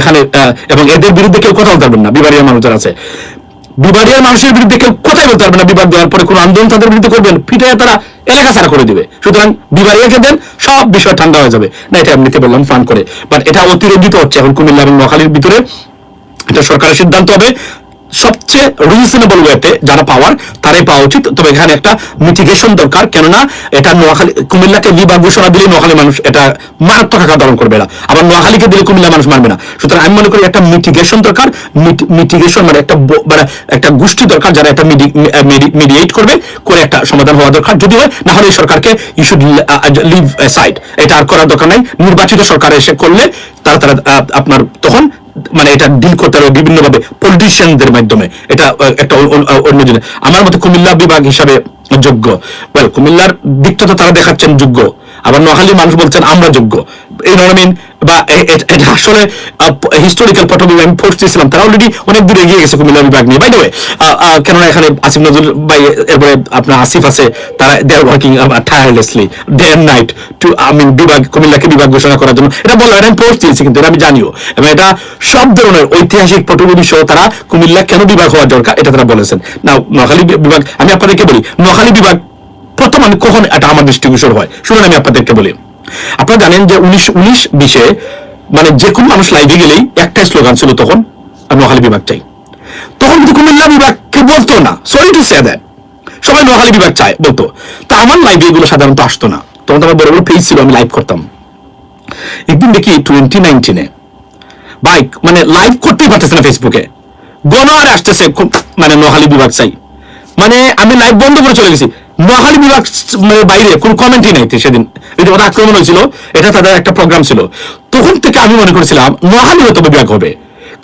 এখানে এবং এদের বিরুদ্ধে কেউ কথা বলতে পারবেন না বিবারিয়ার মানুষ যারা আছে। বিবারিয়ার মানুষের বিরুদ্ধে কেউ কথাই বলতে পারবে না, বিবাদ দেওয়ার পরে কোনো আন্দোলন তাদের বিরুদ্ধে করবেন ফিটাই তারা এলাকা ছাড়া করে দিবে। সুতরাং বিবারিয়াকে দেন, সব বিষয় ঠান্ডা হয়ে যাবে। না, এটা এমনিতে বললাম ফান করে। বাট এটা অতিরঞ্জিত হচ্ছে এখন কুমিল্লা এবং নোয়াখালীর ভিতরে। এটা সরকারের সিদ্ধান্ত হবে। সবচেয়ে রিজনেবল ওয়েতে যারা পাওয়ার তারাই পাওয়া উচিত। তবে এখানে একটা মিটিগেশন দরকার। কেননা এটা নোয়াখালী কুমিল্লাকে বিভাগ ঘোষণা দিলে নোয়াখালী মানুষ এটা মারাত্মক আকার ধারণ করবে না। আবার নোয়াখালীকে দিলে কুমিল্লা মানুষ মানবে না। সুতরাং আমি মনে করি একটা মিটিগেশন দরকার। মিটিগেশন মানে একটা মানে একটা গোষ্ঠী দরকার যারা একটা মিডিয়েট করবে, করে একটা সমাধান হওয়া দরকার। যদি হয়, না হলে সরকারকে ইউ শুড লিভ সাইড এটা আর করার দরকার নাই। নির্বাচিত সরকার এসে করলে তারা তারা আপনার তখন মানে এটা ডিল করতে হবে বিভিন্ন ভাবে পলিটিশিয়ানদের মাধ্যমে। এটা একটা অন্য জিনিস। আমার মতে কুমিল্লা বিভাগ হিসাবে যোগ্য। কুমিল্লার দিকটা তো তারা দেখাচ্ছেন যোগ্য। আবার নোয়াখালী মানুষ বলছেন আমরা যোগ্য। এই নরমিন বা এটা আসলে হিস্টোরিক্যাল পটভূমি আমি ফোর্স দিয়েছিলাম তারা অলরেডি অনেক দূরে এগিয়ে গেছে কুমিল্লা বিভাগ নিয়ে। বাই কেননা এখানে আসিফ নজরুল ভাই, এরপরে আপনার আসিফ আছে, তারা they are working tirelessly day and night to I mean বিভাগ, কুমিল্লাকে বিভাগ ঘোষণা করার জন্য। এটা বললাম এটা আমি পোস্ট দিয়েছি কিন্তু, এটা আমি জানিও। এবং এটা সব ধরনের ঐতিহাসিক পটভূমি সহ তারা কুমিল্লা কেন বিভাগ হওয়া দরকার, এটা তারা বলেছেন। না নোয়াখালী বিভাগ, আমি আপনাদেরকে বলি, নোয়াখালী বিভাগ প্রথম আমি কখন এটা আমার দৃষ্টিগোচর হয়? শুনুন, আমি আপনাদেরকে বলি। আপনারা জানেন যে উনিশ উনিশ, বিশে মানে যে কোনো মানুষ লাইভে গেলেই একটাই স্লোগান ছিল তখন আর নোয়াখালী বিভাগ চাই। তখন কিন্তু কুমিল্লা বিভাগকে বলতো না। সরি টু সে দ্যাট সবাই নোয়াখালী বিভাগ চায়, বলতো। তা আমার লাইভে এগুলো সাধারণত আসতো না। তখন তো আমার বড় বড় পেজ ছিল, আমি লাইভ করতাম। একদিন দেখি টোয়েন্টি নাইনটিনে বাইক মানে লাইভ করতেই পারতেছে না ফেসবুকে গণহার আসতেছে মানে নোয়াখালী বিভাগ চাই। মানে আমি লাইভ বন্ধ করে চলে গেছি। নোয়াখালী বিভাগ মানে বাইরে কোনো কমেন্টই নাই সেদিন। রীতিমতো আক্রমণ হয়েছিল, এটা তাদের একটা প্রোগ্রাম ছিল। তখন থেকে আমি মনে করেছিলাম নোয়াখালী বিভাগ হবে।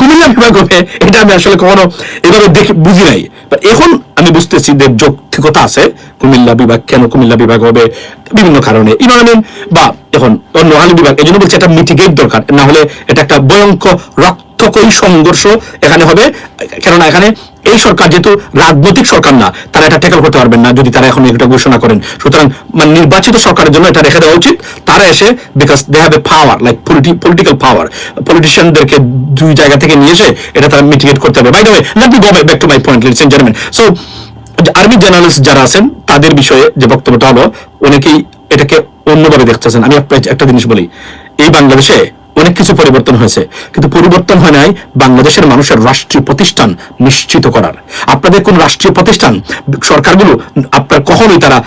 বিভাগ হবে, এটা আমি আসলে কখনো এভাবে বুঝি নাই। এখন আমি বুঝতেছি যে যৌক্তিকতা আছে, কুমিল্লা বিভাগ কেন কুমিল্লা বিভাগ হবে, বিভিন্ন কারণে। ইমামিন বা এখন নোয়াখালী বিভাগ, এই জন্য বলছি এটা মিটিগেট দরকার। না হলে এটা একটা ভয়ঙ্কর রক্তকয়ী সংঘর্ষ এখানে হবে। কেননা এখানে এই সরকার যেহেতু রাজনৈতিক সরকার না, তারা এটা ট্যাকল করতে পারবেন না যদি তারা এখন এটা ঘোষণা করেন। সুতরাং মানে নির্বাচিত সরকারের জন্য এটা রেখে দেওয়া উচিত। তারা এসে because they have a power like political power পলিটিশিয়ানদেরকে দুই জায়গা থেকে নিয়ে এসে এটা তারা মিটিগেট করতে হবে by the way let me go back to my point ladies and gentleman so army journalist যারা আছেন, তাদের বিষয়ে যে বক্তব্যটা হলো, অনেকেই এটাকে অন্যভাবে দেখতেছেন। আমি একটা জিনিস বলি, এই বাংলাদেশে অনেক কিছু পরিবর্তন হয়েছে, কিন্তু পরিবর্তন হয় নাই বাংলাদেশের মানুষের রাষ্ট্রীয় প্রতিষ্ঠান নিশ্চিত করার। আপনাদের কোন রাষ্ট্রীয় প্রতিষ্ঠান, সরকারগুলো আপনার কখনোই তারা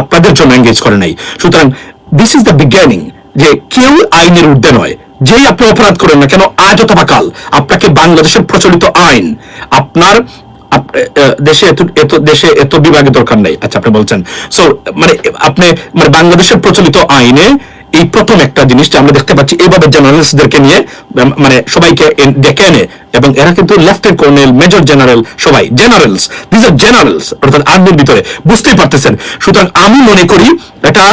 আপনাদের জন্য এঙ্গেজ করে নাই। সুতরাং দিস ইজ দ্য বিজ্ঞানিং যে কেউ আইনের ঊর্ধ্বে নয়। যেই আপনি অপরাধ করেন না কেন, আজ অথবা কাল আপনাকে বাংলাদেশের প্রচলিত আইন, আপনার দেশে এত এত, দেশে এত বিভাগের দরকার নেই। আচ্ছা আপনি বলছেন সো মানে আপনি মানে বাংলাদেশের প্রচলিত আইনে এই প্রথম একটা জিনিসটা আমরা দেখতে পাচ্ছি এইভাবে জার্নালিস্টদেরকে নিয়ে মানে সবাইকে ডেকে এনে, এবং এরা কিন্তু লেফটেন্ট কর্নেল মেজর জেনারেল সবাই জেনারেলস দিস আর জেনারেলস অর্থাৎ আর্মির ভিতরে, বুঝতেই পারতেছেন। সুতরাং আমি মনে করি এটা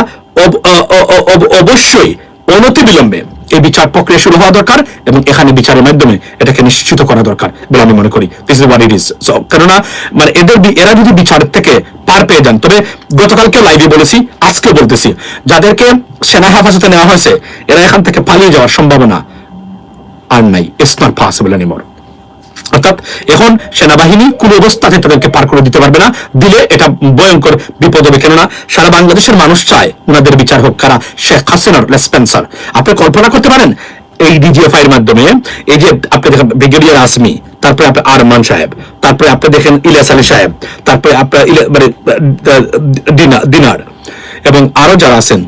অবশ্যই অনতিবিলম্বে এই বিচার প্রক্রিয়া শুরু হওয়া দরকার এবং এখানে বিচারের মাধ্যমে এটাকে নিশ্চিত করা দরকার বলে আমি মনে করি। দিস ইজ ইট ইজ কেননা মানে এদের এরা যদি বিচারের থেকে পার পেয়ে যান, তবে গতকালকে লাইভে বলেছি আজকে বলতেছি, যাদেরকে সেনা হেফাজতে নেওয়া হয়েছে, এরা এখান থেকে পালিয়ে যাওয়ার সম্ভাবনা আর নাই। ইটস নট পসিবল এনিমোর অর্থাৎ এখন সেনাবাহিনী কোন অবস্থাতে তাদেরকে পার করে দিতে পারবে না। দিলে এটা ভয়ঙ্কর বিপদ হবে। কেননা সারা বাংলাদেশের মানুষ চায় ওনাদের বিচার হোক। কারা? শেখ হাসিনার লেসপেন্সার আপনি কল্পনা করতে পারেন এই ডিজিএফআই এর মাধ্যমে এই যে আপনি দেখেন ব্রিগেডিয়ার আসমি তারপরে আপনি আরমান সাহেব, তারপরে আপনি দেখেন ইলিয়াস আলী সাহেব, তারপরে আপনার মানে দিনার, এবং আরও যারা আছেন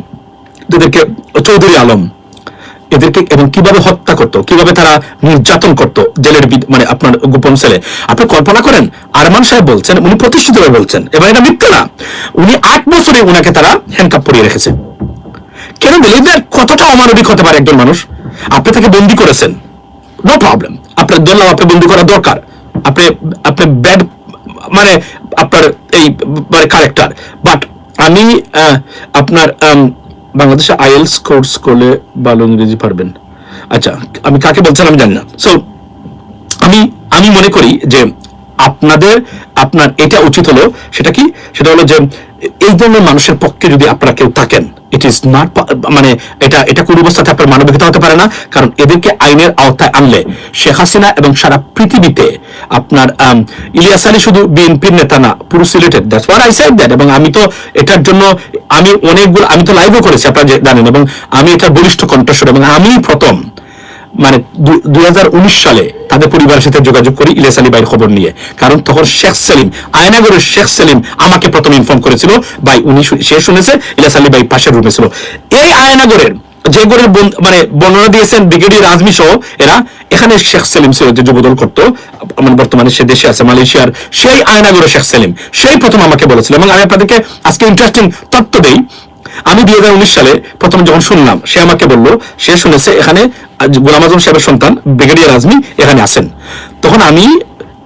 এদেরকে চৌধুরী আলম এদেরকে এবং কীভাবে হত্যা করতো, কীভাবে তারা নির্যাতন করতো জেলের মানে আপনার গোপন সেলে আপনি কল্পনা করেন, আরমান সাহেব বলছেন, উনি প্রতিষ্ঠিত হয়ে বলছেন এবং এটা মিথ্যা না। উনি আট বছরে উনাকে তারা হ্যান্ডকাপ পরিয়ে রেখেছে। কেন বলি কতটা অমানবিক হতে পারে একজন মানুষ? আপনি তাকে বন্দি করেছেন। নো প্রবলেম আপনার ধরলাম আপনি বন্দি করা দরকার। আপনি আপনি ব্যাড মানে আপনার এই মানে ক্যারেক্টার বাট আমি আপনার বাংলাদেশে আইএলস কোর্স করলে ভালো ইংরেজি পারবেন। আচ্ছা আমি কাকে বলছেন আমি জানি না। সো আমি আমি মনে করি যে আপনাদের, আপনার, এটা উচিত হলো, সেটা কি? সেটা হলো যে এই ধরনের মানুষের পক্ষে যদি আপনারা কেউ থাকেন ইট ইজ নট মানে এটা এটা কোন অবস্থাতে আপনার মানবিকতা হতে পারে না, কারণ এদেরকে আইনের আওতায় আনলে শেখ হাসিনা এবং সারা পৃথিবীতে আপনার ইলিয়াস আলী শুধু বিএনপির নেতা না, পুরো সিলেটেড that's what I said that এবং আমি তো এটার জন্য, আমি অনেকগুলো, আমি তো লাইভও করেছি, আপনারা জানেন, এবং আমি এটা বলিষ্ঠ কণ্ঠস্বর, এবং আমি প্রথম মানে দুই সালে তাদের পরিবারের সাথে যোগাযোগ করি ইলিয়াস আলী ভাইয়ের খবর নিয়ে। কারণ তখন শেখ সেলিম, আয়নাগরের শেখ সেলিম আমাকে প্রথম ইনফর্ম করেছিল। ভাই, উনি সে শুনেছে, ইলিয়াস আলী ভাই পাশের রুমে ছিল। এই আয়নাগরের যে গড়ের মানে বর্ণনা দিয়েছেন ব্রিগেডিয়ার আজমি সহ, এরা এখানে শেখ সেলিম ছিল যে যুবদল করতো। মানে বর্তমানে সে দেশে আছে, মালয়েশিয়ার সেই আয়নাগরের শেখ সেলিম। সেই প্রথম আমাকে বলেছিল। এবং আমি আপনাদেরকে আজকে ইন্টারেস্টিং তথ্য দেই। আমি দুই হাজার উনিশ সালে প্রথম যখন শুনলাম, সে আমাকে বলল, সে শুনেছে এখানে গোলাম আজম সাহেবের সন্তান, ব্রিগেডিয়ার আজমি এখানে আছেন। তখন আমি,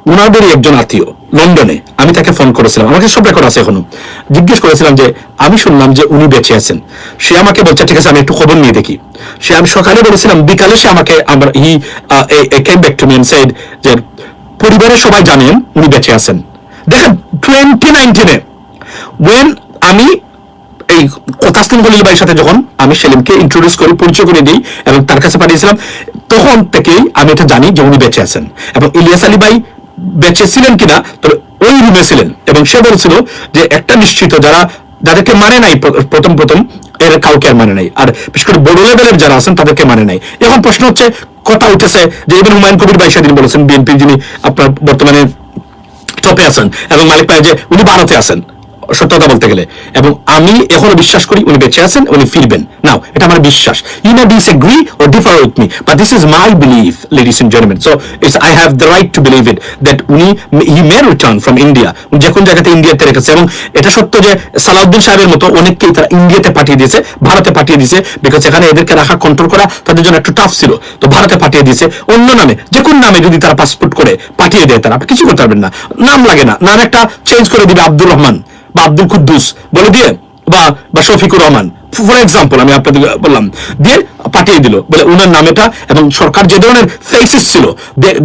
উনাদেরই একজন আত্মীয়, লন্ডনে, আমি তাকে ফোন করেছিলাম। আমাকে সব রেকর্ড আছে এখনও। জিজ্ঞেস করেছিলাম যে, আমি শুনলাম যে উনি বেঁচে আছেন। সে আমাকে বলছে, ঠিক আছে, আমি একটু খবর নিয়ে দেখি। সে, আমি সকালে বলেছিলাম, বিকালে সে আমাকে, আমার, he came back to me said যে, পরিবারের সবাই জানেন উনি বেঁচে আছেন। দেখেন টোয়েন্টি নাইনটিনে ওয়েন আমি এই তাসলিম খলিল ভাইয়ের সাথে যখন আমি সেলিমকে ইন্ট্রোডিউস করি, পরিচয় করে দিই এবং তার কাছে পাঠিয়েছিলাম, তখন থেকেই আমি এটা জানি যে উনি বেঁচে আছেন। এবং ইলিয়াস আলী ভাই বেঁচে ছিলেন কিনা, তবে ওই রুমে ছিলেন। এবং সে বলছিল যে একটা নিশ্চিত যারা, যাদেরকে মানে নাই প্রথম প্রথম, এর কাউকে আর মানে নাই। আর বিশেষ করে বড় লেভেলের যারা আছেন, তাদেরকে মানে নাই। এখন প্রশ্ন হচ্ছে, কথা উঠেছে যে ইভেন হুমায়ুন কবির ভাই সেদিন বলেছেন, বিএনপির যিনি আপনার বর্তমানে টপে আছেন, এবং মালিক ভাই যে উনি ভারতে আছেন। সত্যতা বলতে গেলে। এবং আমি এখনও বিশ্বাস করি উনি বেঁচে আছেন, উনি ফিরবেন। নাও এটা আমার বিশ্বাস। You may disagree or differ with me but this is my believe ladies and gentleman so it's I have the right to believe it that উনি he may return from India যে কোন জায়গাতে ইন্ডিয়াতে রেখেছে, এবং এটা সত্য যে সালাউদ্দিন সাহেবের মতো অনেককেই তারা ইন্ডিয়াতে পাঠিয়ে দিয়েছে, ভারতে পাঠিয়ে দিয়েছে বিকজ এখানে এদেরকে রাখা কন্ট্রোল করা তাদের জন্য একটু টাফ ছিল। তো ভারতে পাঠিয়ে দিয়েছে, অন্য নামে, যে কোন নামে যদি তারা পাসপোর্ট করে পাঠিয়ে দেয় তারা, কিছু করতে পারবেন না। নাম লাগে না। নাম একটা চেঞ্জ করে দিবে আব্দুর রহমান। বা আব্দুল কুদ্দুস, বলে দিয়ে, বা বা শফিকুর রহমান। ফর এক্সাম্পল আমি আপনাদের বললাম, দিয়ে পাঠিয়ে দিল, বলে উনার নামেটা এবং সরকার যে ধরনের ফেসেস ছিল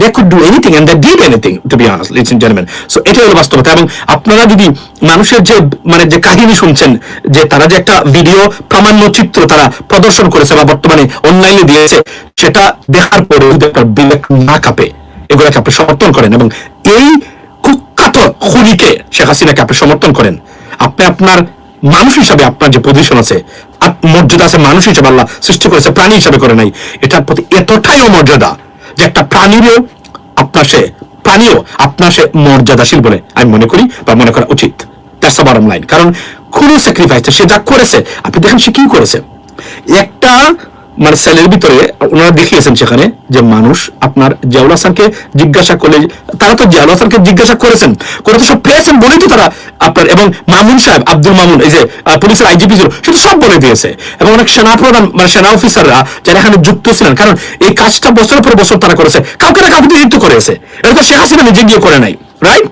they could do anything and they did anything to be honours ladies gentleman so এটাই হলো বাস্তবতা, এবং আপনারা যদি মানুষের যে মানে যে কাহিনী শুনছেন, যে তারা যে একটা ভিডিও প্রামাণ্য চিত্র তারা প্রদর্শন করেছে বা বর্তমানে অনলাইনে দিয়েছে, সেটা দেখার পরে যদি আপনার বিবেক না কাঁপে, এগুলোকে আপনি সমর্থন করেন, এবং এই কুখ্যাত খুনিকে শেখ হাসিনাকে আপনি সমর্থন করেন। আপনি আপনার মানুষ হিসাবে আপনার যে পজিশন আছে মর্যাদা আছে মানুষ হিসাবে আল্লাহ সৃষ্টি করেছে, প্রাণী হিসাবে করে নাই। এটার প্রতি এতটাই অমর্যাদা যে একটা প্রাণীরও আপনার সে প্রাণীও আপনার সে মর্যাদাশীল বলে আমি মনে করি বা মনে করা উচিত। কারণ কোনো স্যাক্রিফাইস সে যা করেছে, আপনি দেখেন সে কি করেছে। একটা মানে সেলের ভিতরে ওনারা দেখিয়েছেন সেখানে যে মানুষ আপনার জিয়াউল হাসানকে জিজ্ঞাসা করলে, তারা তো জিয়াউল হাসানকে জিজ্ঞাসা করেছেন। করে তো সব পেয়েছেন বলেই তো তারা আপনার, এবং মামুন সাহেব, আব্দুল মামুন, এই যে পুলিশের আইজিপি ছিল সেটা সব বলে দিয়েছে। এবং অনেক সেনা প্রধান মানে সেনা অফিসাররা যারা এখানে যুক্ত ছিলেন, কারণ এই কাজটা বছরের পর বছর তারা করেছে, কাউকে না কাউকে নিযুক্ত করেছে। এটা তো শেখ হাসিনা নিজে গিয়ে করে নাই রাইট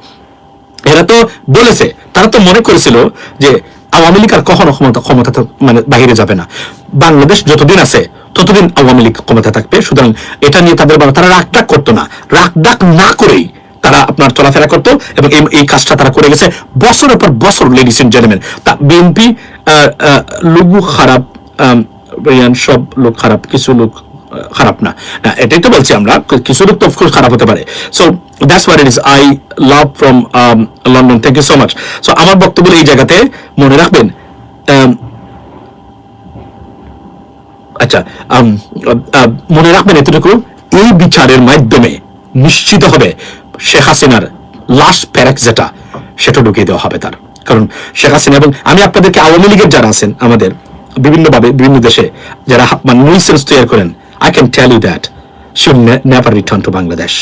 এরা তো বলেছে, তারা তো মনে করেছিল যে আওয়ামী লীগ আর কখনো ক্ষমতা ক্ষমতা মানে বাহিরে যাবে না। বাংলাদেশ যতদিন আছে, ততদিন আওয়ামী লীগ ক্ষমতা থাকবে। সুতরাং এটা নিয়ে তাদের তারা রাগ ডাক করতো না। রাগ ডাক না করেই তারা আপনার চলাফেরা করতো এবং এই- কাজটা তারা করে গেছে বছরের পর বছর লেডিস এন্ড জেন্টলম্যান তা বিএনপি লঘু খারাপ সব লোক খারাপ, কিছু লোক খারাপ না। এটাই তো বলছি আমরা, কিছু লোক তো অফকোর্স খারাপ হতে পারে। So that's what it is I love from London thank you so much so আমার বক্তব্য এই জায়গাতে মনে রাখবেন আচ্ছা মনে রাখবেন এতটুকু, এই বিচারের মাধ্যমে নিশ্চিত হবে শেখ হাসিনার লাস্ট প্যারাক যেটা, সেটা ঢুকিয়ে দেওয়া হবে তার। কারণ শেখ হাসিনা এবং আমি আপনাদেরকে আওয়ামী লীগের যারা আছেন, আমাদের বিভিন্নভাবে বিভিন্ন দেশে যারা মানে নুইসেন্স তৈরি করেন I can tell you that she never return to Bangladesh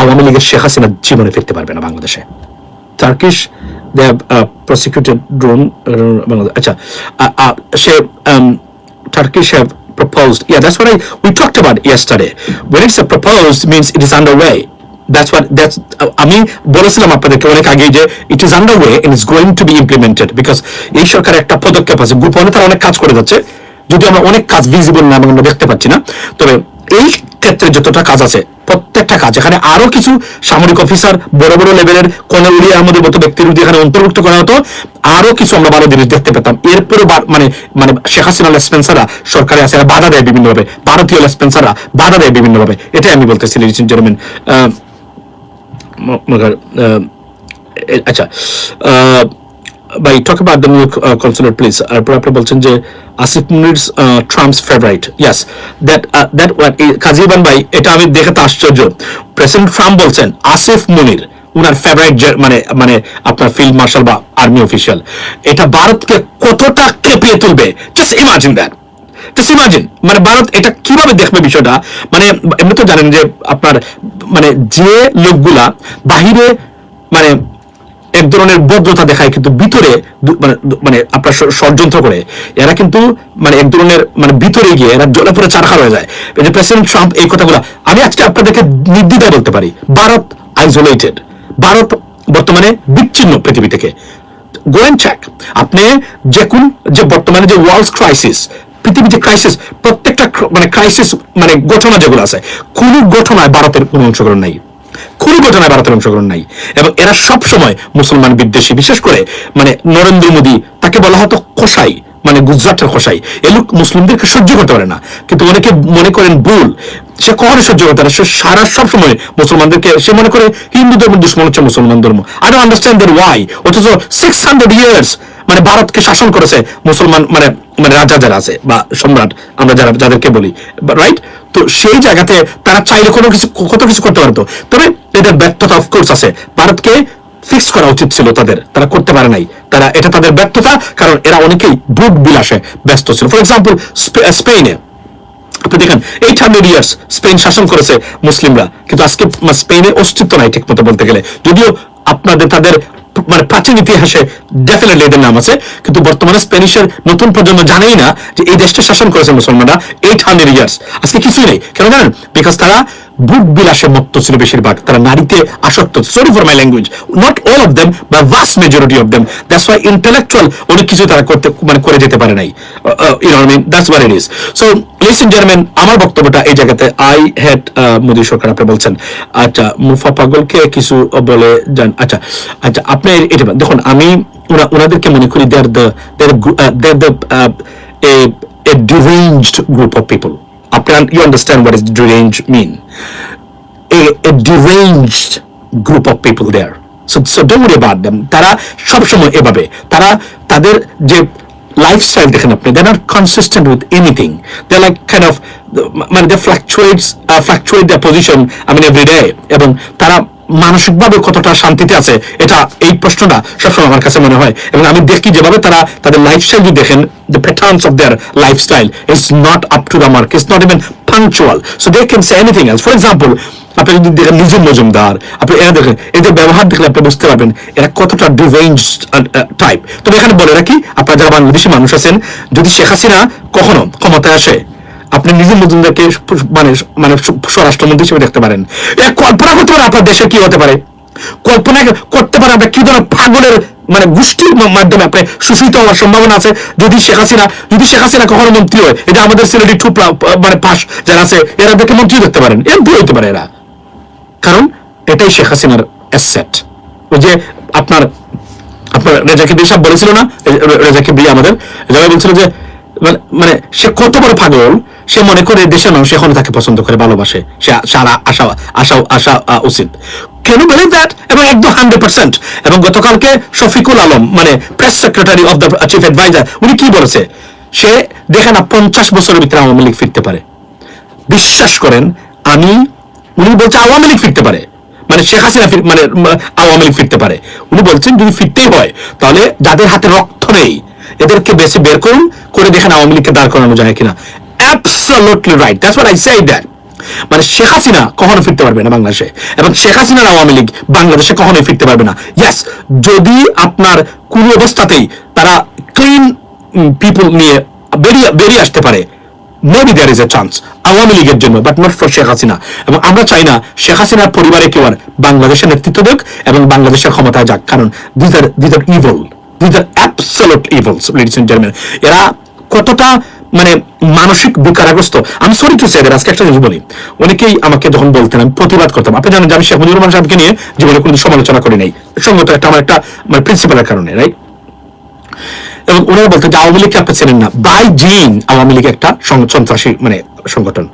Awami লীগের শেখ হাসিনা জীবনে ফিরতে পারবে না বাংলাদেশে Turkish they have uh, prosecuted drone uh, Bangladesh. আচ্ছা uh, uh, সে um, Turkish have proposed yeah that's what I we talked about yesterday when it's a proposed means it is underway that's what that's uh, আমি বলেছিলাম আপনাদেরকে অনেক আগে যে it is underway and is going to be implemented because এই সরকারের একটা পদক্ষেপ আছে গোপনে তারা অনেক কাজ করে যাচ্ছে যদি আমরা অনেক কাজ ভিজিবল না আমরা দেখতে পাচ্ছি না, তবে এই ক্ষেত্রে যতটা কাজ আছে, প্রত্যেকটা কাজ, এখানে আরও কিছু সামরিক অফিসার বড় বড় লেভেলের কর্নেল উলি আহমদের মতো ব্যক্তির যদি এখানে অন্তর্ভুক্ত করা হতো, আরও কিছু আমরা ভালো জিনিস দেখতে পেতাম। এরপরে মানে মানে শেখ হাসিনা লেসপেন্সাররা সরকারে আছে বাধা দেয় বিভিন্নভাবে। ভারতীয় লেসপেন্সাররা বাধা দেয় বিভিন্নভাবে। এটাই আমি বলতেছি লিডিস মগার আচ্ছা আহ, ভাই talk about the new consulate please তারপর আপনি বলছেন যে Asif Munir's Trump's favourite yes that that কাজিবান ভাই এটা আমি দেখে তো আশ্চর্য। প্রেসিডেন্ট ট্রাম্প বলছেন আসিফ মুনির উনার ফেভারিট মানে মানে আপনার ফিল্ড মার্শাল বা আর্মি অফিসিয়াল এটা ভারতকে কতটা কেঁপিয়ে তুলবে? Just imagine that just imagine মানে ভারত এটা কীভাবে দেখবে বিষয়টা? মানে এমনি তো জানেন যে আপনার মানে যে লোকগুলা বাহিরে মানে এক ধরনের ভদ্রতা দেখায়, কিন্তু ভিতরে মানে মানে আপনার ষড়যন্ত্র করে। এরা কিন্তু মানে এক ধরনের মানে ভিতরে গিয়ে এরা জলে পরে চারখার হয়ে যায়। এই যে প্রেসিডেন্ট ট্রাম্প এই কথাগুলো, আমি আজকে আপনাদেরকে নির্দ্বিধায় বলতে পারি, ভারত আইসোলেটেড ভারত বর্তমানে বিচ্ছিন্ন পৃথিবী থেকে। গোয়েন চেক আপনি যে কোন যে বর্তমানে যে ওয়ার্ল্ড ক্রাইসিস পৃথিবীর যে ক্রাইসিস প্রত্যেকটা মানে ক্রাইসিস মানে ঘটনা যেগুলো আছে, কোন ঘটনায় ভারতের কোনো অংশগ্রহণ নাই। কোনো ঘটনায় ভারতের অংশগ্রহণ নাই। এবং এরা সব সময় মুসলমান বিদ্বেষী, বিশেষ করে মানে নরেন্দ্র মোদী, তাকে বলা হতো খোসাই মানে গুজরাটের খোসাই। এ লোক মুসলিমদেরকে সহ্য করতে পারে না। কিন্তু অনেকে মনে করেন ভুল সে কখনো সহ্য করতে না। সে সারা সব সময় মুসলমানদেরকে, সে মনে করে হিন্দু ধর্মের দুশ্মন হচ্ছে মুসলমান ধর্ম। আই আন্ডারস্ট্যান্ড দের ওয়াই অথচ সিক্স হান্ড্রেড ইয়ার্স মানে ভারতকে শাসন করেছে মুসলমান মানে মানে রাজা যারা আছে, বা সম্রাট, আমরা যারা, যাদেরকে বলি রাইট তো সেই জায়গাতে তারা চাইলে কোনো কিছু কত কিছু করতে পারতো। তবে এদের ব্যর্থতা অফকোর্স আছে। ভারতকে ফিক্স করা উচিত ছিল তাদের। তারা করতে পারে নাই। তারা, এটা তাদের ব্যর্থতা, কারণ এরা অনেকেই ভোট বিলাসে ব্যস্ত ছিল। ফর এক্সাম্পল স্পেনে আপনি দেখেন এইট হান্ড্রেড ইয়ার্স স্পেন শাসন করেছে মুসলিমরা। কিন্তু আজকে স্পেনে অস্তিত্ব নাই ঠিক মতো বলতে গেলে। যদিও আপনাদের, তাদের মানে প্রাচীন ইতিহাসে ডেফিনেটলি এদের নাম আছে। কিন্তু বর্তমানে স্পেনিশের নতুন প্রজন্ম জানেই না যে এই দেশটা শাসন করেছে মুসলমানরা এইট হান্ড্রেড ইয়ার্স আজকে কিছুই নেই। কেন জানেন? বিকজ তারা বুক বিলাসে মত্ত ছিল বেশিরভাগ। তারা নারীতে আসক্ত। Sorry for my language not all of them বা vast majority of them that's why intellectual অনেক কিছু তারা করতে মানে করে যেতে পারে নাই। That's what it is so listen gentleman আমার বক্তব্যটা এই জায়গাতে আই হেড মোদী সরকার আপনি বলছেন। আচ্ছা মুফা পাগলকে কিছু বলে যান। আচ্ছা আচ্ছা আপনি এটা দেখুন আমি ওনাদেরকে মনে করি they are the they are the a a deranged group of people. আপনি you understand what is deranged mean. A, a deranged group of people there. So, so don't worry about তারা সবসময় এভাবে। তারা তাদের যে লাইফস্টাইল দেখেন আপনি they not consistent with anything they like kind of মানে they fluctuates fluctuate the position I mean every day এবং তারা মানসিকভাবে কতটা শান্তিতে আছে এটা এই প্রশ্নটা সবসময় আমার কাছে মনে হয় এবং আমি দেখি যেভাবে তারা তাদের লাইফস্টাইল যদি দেখেন the patterns of their lifestyle is not up to the mark. It's not even punctual. So they can say anything else. For example, আপনি যদি দেখেন নিজের মজুমদার আপনি এরা দেখেন এদের ব্যবহার দেখলে আপনি বুঝতে পারবেন এরা কতটা ডিভেঞ্জ টাইপ তবে এখানে বলে রাখি আপনারা যারা বাংলাদেশি মানুষ আছেন যদি শেখ হাসিনা কখনো ক্ষমতায় আসে আপনি নিজের মজুমদারকে মানে মানে স্বরাষ্ট্রমন্ত্রী হিসেবে দেখতে পারেন। এরা কল্পনা করতে পারেন আপনার দেশে কি হতে পারে। কল্পনা করতে পারেন আপনার কি ধরনের পাগলের মানে গোষ্ঠীর মাধ্যমে আপনি শোষিত হওয়ার সম্ভাবনা আছে। যদি শেখ হাসিনা, যদি শেখ হাসিনা কখনো মন্ত্রী হয়, এটা আমাদের সিলেটি টু মানে পাশ যারা আছে, এরা দেখে মন্ত্রী দেখতে পারেন। এমপি হইতে পারে এরা। কারণ এটাই শেখ হাসিনার অ্যাসেট ওই যে আপনার আপনার রেজাকে বিয়ে সাহেব বলেছিল না? রে- রেজাকে বিয়ে আমাদের। রেজা বলছিল যে মানে মানে সে কত বড় পাগল, সে মনে করে দেশের মানুষ এখনও তাকে পছন্দ করে, ভালোবাসে, সে সারা আশা আশা আশা উচিত। কেন বিলিভ দ্যাট এবং একদম হান্ড্রেড পার্সেন্ট এবং গতকালকে শফিকুল আলম মানে press secretary of the chief adviser উনি কি বলেছে? সে দেখে না, পঞ্চাশ বছরের ভিতরে আওয়ামী লীগ ফিরতে পারে। বিশ্বাস করেন, আমি, উনি বলছে আওয়ামী লীগ ফিরতে পারে। মানে শেখ হাসিনা মানে আওয়ামী লীগ ফিরতে পারে। উনি বলছেন, যদি ফিরতেই হয়, তাহলে যাদের হাতে রক্ত নেই এদেরকে বেশি বের করুন, করে দেখেন আওয়ামী লীগকে দাঁড় করানো যায় কিনা। Absolutely right that's what I say that মানে শেখ হাসিনা কখনো ফিরতে পারবে না বাংলাদেশে। এবং শেখ হাসিনার আওয়ামী লীগ বাংলাদেশে কখনোই ফিরতে পারবে না। ইয়াস যদি আপনার কোন অবস্থাতেই তারা ক্লিন পিপল নিয়ে বেরিয়ে বেরিয়ে আসতে পারে maybe there is a chance Awami লীগের জন্য but not for Sheikh Hasina. এবং আমরা চাই না শেখ হাসিনার পরিবারে কেউ আর বাংলাদেশের নেতৃত্ব দেখ এবং বাংলাদেশের ক্ষমতায় যাক। কারণ these are these are evil these are absolute evils ladies and gentleman এরা কতটা মানে মানসিক বিকারাগ্রস্ত? আমি সরি টু সে আজকে একটা জিনিস বলি। অনেকেই আমাকে যখন বলতেন, আমি প্রতিবাদ করতাম। আপনি জানেন যে আমি শেখ মুজিবুর রহমান সাহেবকে নিয়ে জীবনে কোনো সমালোচনা করি নাই। সঙ্গত একটা আমার একটা মানে প্রিন্সিপালের কারণে রাইট এবং ওনারা বলতেন যে আওয়ামী লীগকে আপনি চেনেন না। বাই জিন আওয়ামী লীগ একটা সন্ত্রাসী মানে সংগঠন।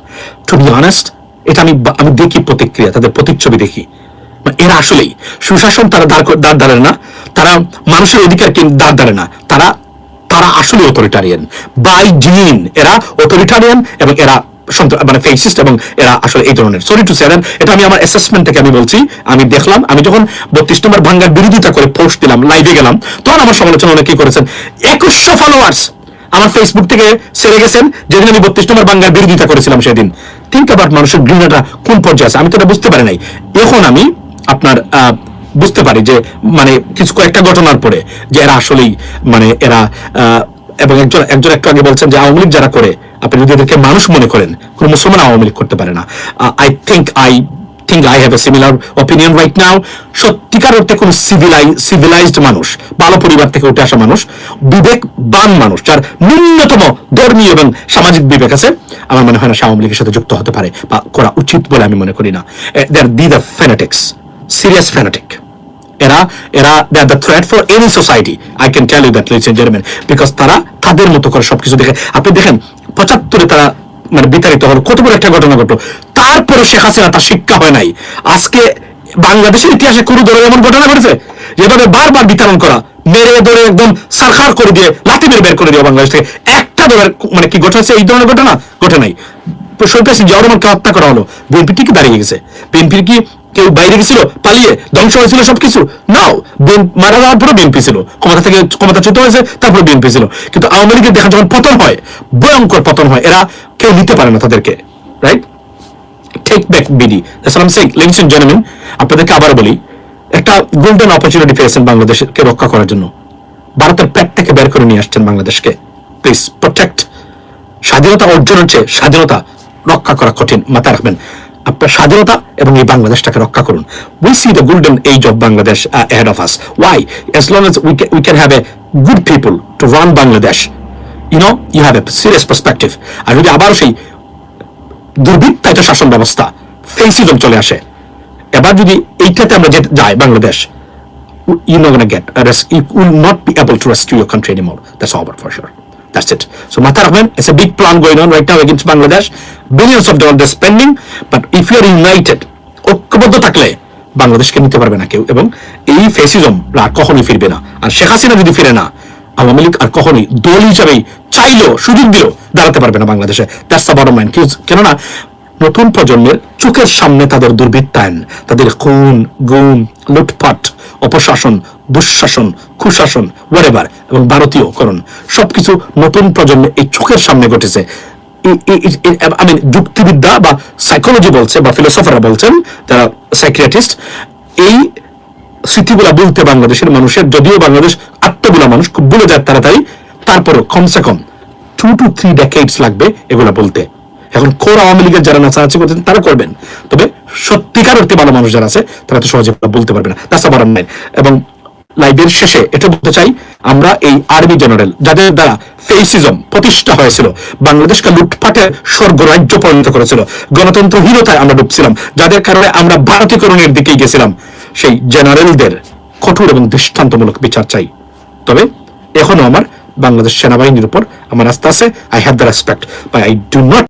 টু বি অনেস্ট এটা আমি আমি দেখি প্রতিক্রিয়া, তাদের প্রতিচ্ছবি দেখি। এরা আসলেই সুশাসন তারা দাঁড় দাঁড়ায় না। তারা মানুষের অধিকার কিন্তু দাঁড় দাঁড়ায় না। তারা তারা আসলে অথরিটারিয়ান বাই জিন এরা অথরিটারিয়ান এবং এরা মানে ফেসিস্ট এবং এরা আসলে এই ধরনের। সরি টু স্যার এটা আমি আমার অ্যাসেসমেন্ট থেকে আমি বলছি। আমি দেখলাম, আমি যখন বত্রিশ নম্বর ভাঙ্গার বিরোধিতা করে পোস্ট দিলাম লাইভে গেলাম, তখন আমার সমালোচনা অনেকেই করেছেন। একুশশো ফলোয়ার্স আমার ফেসবুক থেকে সেরে গেছেন, যেদিন আমি বত্রিশ নম্বর বাঙ্গার বিরোধিতা করেছিলাম সেদিন। থিঙ্ক অ্যাবাউট মানুষের ঘৃণাটা কোন পর্যায়ে আছে? আমি তো এটা বুঝতে পারি নাই। এখন আমি আপনার বুঝতে পারি যে মানে কিছু কয়েকটা ঘটনার পরে যে এরা আসলেই মানে এরা এবং একজন একজন একটু আগে বলছেন যে আওয়ামী লীগ যারা করে, আপনি যদি এদেরকে মানুষ মনে করেন, কোন মুসলমান আওয়ামী লীগ করতে পারে না। I think I think I have a similar opinion right now সত্যিকার অর্থে কোন সিভিলাই সিভিলাইজড মানুষ, ভালো পরিবার থেকে উঠে আসা মানুষ, বিবেকবান মানুষ, যার ন্যূনতম ধর্মীয় এবং সামাজিক বিবেক আছে, আমার মনে হয় না সে আওয়ামী লীগের সাথে যুক্ত হতে পারে বা করা উচিত বলে আমি মনে করি না। They are the the fanatics serious fanatic এরা এরা they are the threat for any society I can tell you that ladies gentleman because তারা তাদের মতো করে সবকিছু দেখে। আপনি দেখেন, পঁচাত্তরে তারা মানে বিতাড়িত হলো, কত বড় একটা ঘটনা ঘটলো। তারপরে শেখ হাসিনা তার শিক্ষা হয় নাই। আজকে বাংলাদেশের ইতিহাসে কোনো ধরনের এমন ঘটনা ঘটেছে, যেভাবে বারবার বিতরণ করা, মেরে ধরে একদম সারখার করে দিয়ে লাঠি মেরে বের করে দিয়ে বাংলাদেশ থেকে। একটা ধরনের মানে কি ঘটেছে এই ধরনের ঘটনা ঘটে নাই। সরকার জিয়াউর রহমানকে হত্যা করা হলো। বিএনপি ঠিকই দাঁড়িয়ে গেছে। বিএনপির কি কেউ বাইরে গেছিল, পালিয়ে ধ্বংস হয়েছিল সবকিছু। নাও মারা যাওয়ার পরে বিএনপি ছিল। ক্ষমতা থেকে ক্ষমতাচ্যুত হয়েছে তারপরে বিএনপি ছিল। কিন্তু আওয়ামী লীগের দেখা যখন পতন হয়, ভয়ঙ্কর পতন হয়, এরা কেউ নিতে পারে না তাদেরকে রাইট টেক ব্যাক বিডি সালাম সেইং লেডিস এন্ড আপনাদেরকে আবার বলি, একটা গোল্ডেন অপরচুনিটি পেয়েছেন বাংলাদেশকে রক্ষা করার জন্য। ভারতের পেট থেকে বের করে নিয়ে আসছেন বাংলাদেশকে। প্লিজ প্রোটেক্ট স্বাধীনতা অর্জন হচ্ছে স্বাধীনতা রক্ষা করা কঠিন। মাথায় রাখবেন। আপনার স্বাধীনতা এবং এই বাংলাদেশটাকে রক্ষা করুন we see the golden age of Bangladesh us why as long as we can, we can have a good people to run Bangladesh you know you have a serious perspective আর যদি আবারও সেই দুর্বৃত্তায়িত শাসন ব্যবস্থা ফেসিজম চলে আসে এবার যদি এইটাতে আমরা যেতে যাই Bangladesh get a you will not be able to rescue your country anymore. That's all but for sure. That's it. So Mata Rahman, it's a big plan going on right now against Bangladesh. Billions of dollars they're spending, but if you're united, ঐক্যবদ্ধ থাকলে বাংলাদেশকে নিতে পারবে না কেউ। এবং এই fascism আর কখনোই ফিরবে না। আর শেখ হাসিনা যদি ফিরে না আওয়ামী লীগ আর কখনোই দল হিসাবেই চাইলেও সুযোগ দিলেও দাঁড়াতে পারবে না বাংলাদেশে। দ্যাটস দ্য বড় কেননা নতুন প্রজন্মের চোখের সামনে তাদের দুর্বৃত্তায়ন তাদের খুন গুম লুটপাট অপশাসন দুঃশাসন, কুশাসন ওয়ারেভার এবং ভারতীয়করণ সবকিছু নতুন প্রজন্মে এই চোখের সামনে ঘটেছে। আমি যুক্তিবিদ্যা বা সাইকোলজি বলছে বা ফিলোসফাররা বলছেন, যারা সাইকিয়াট্রিস্ট এই স্মৃতিগুলা বলতে বাংলাদেশের মানুষের, যদিও বাংলাদেশ আত্মগুলা মানুষ, খুব ভুলে যায় তাড়াতাড়ি, তারপরও কমসে কম টু টু থ্রি ডেকেডস লাগবে এগুলা বলতে। এখন কোর আওয়ামী লীগের যারা নাচানাচি করতেন তারা করবেন। তবে সত্যিকার অর্থে ভালো মানুষ যারা আছে, তারা তো সহজে বলতে পারবে না। বারাম নাই এবং লাইভের শেষে এটা বলতে চাই, আমরা এই আর্মি জেনারেল যাদের দ্বারা ফেসিজম প্রতিষ্ঠা হয়েছিল, বাংলাদেশকে লুটপাটে স্বর্গরাজ্য পরিণত করেছিল, গণতন্ত্রহীনতায় আমরা ডুবছিলাম, যাদের কারণে আমরা ভারতীকরণের দিকেই গেছিলাম, সেই জেনারেলদের কঠোর এবং দৃষ্টান্তমূলক বিচার চাই। তবে এখনও আমার বাংলাদেশ সেনাবাহিনীর উপর আমার আস্থা আছে I have the respect by I do not